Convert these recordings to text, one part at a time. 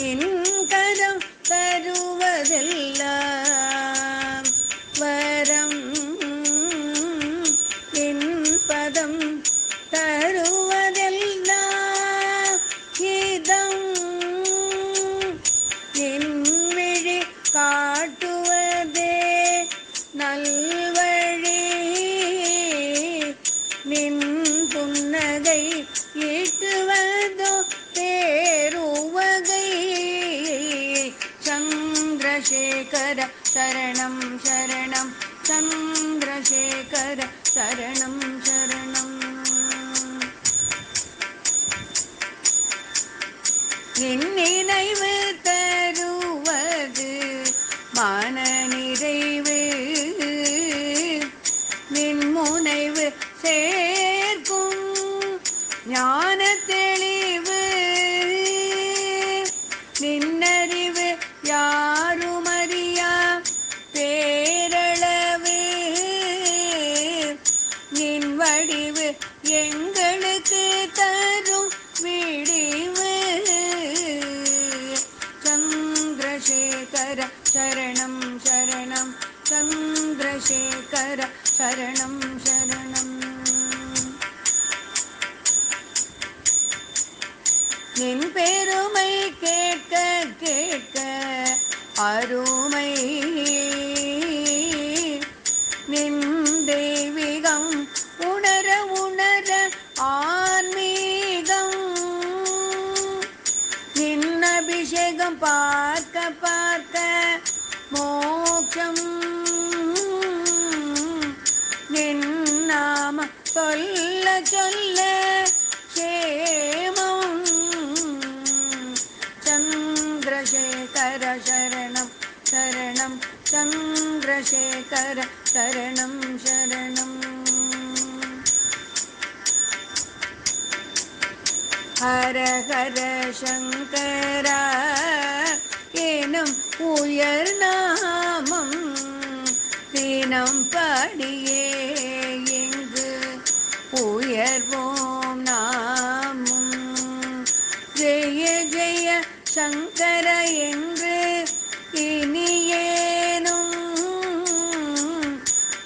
இன்கரம் தருவதெல்லாம் வரம். என் பதம் சந்திரசேகர சரணம் சரணம். சந்திரசேகர சரணம் சரணம். என் நினைவு தருவது மான நிறைவு நின் முனைவு சேர்க்கும் ஞான தெளி வடிவு எங்களுக்கு தரும் விடிவு. சந்திரசேகர சரணம் சரணம். சந்திரசேகர சரணம் சரணம். என் பெருமை கேட்க கேட்க அருமை அபிஷேகம் பார்க்க பார்க்க மோட்சம் நின் நாம சொல்ல சொல்ல க்ஷேமம் சந்திரசேகர சரணம் சரணம் சந்திரசேகர சரணம் சரணம் ஹர ஹர சங்கரா தினம் உயர் நாமம் தினம் படியே இங்கு உயர்வோம் நாமும். ஜெய ஜெய சங்கர என்று இனியேனும்.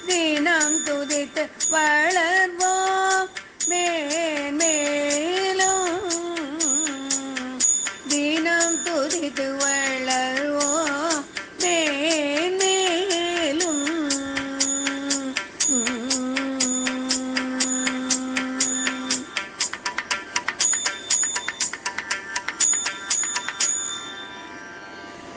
தினம் துதித்து வளர்வோம் துரிது வளரும்.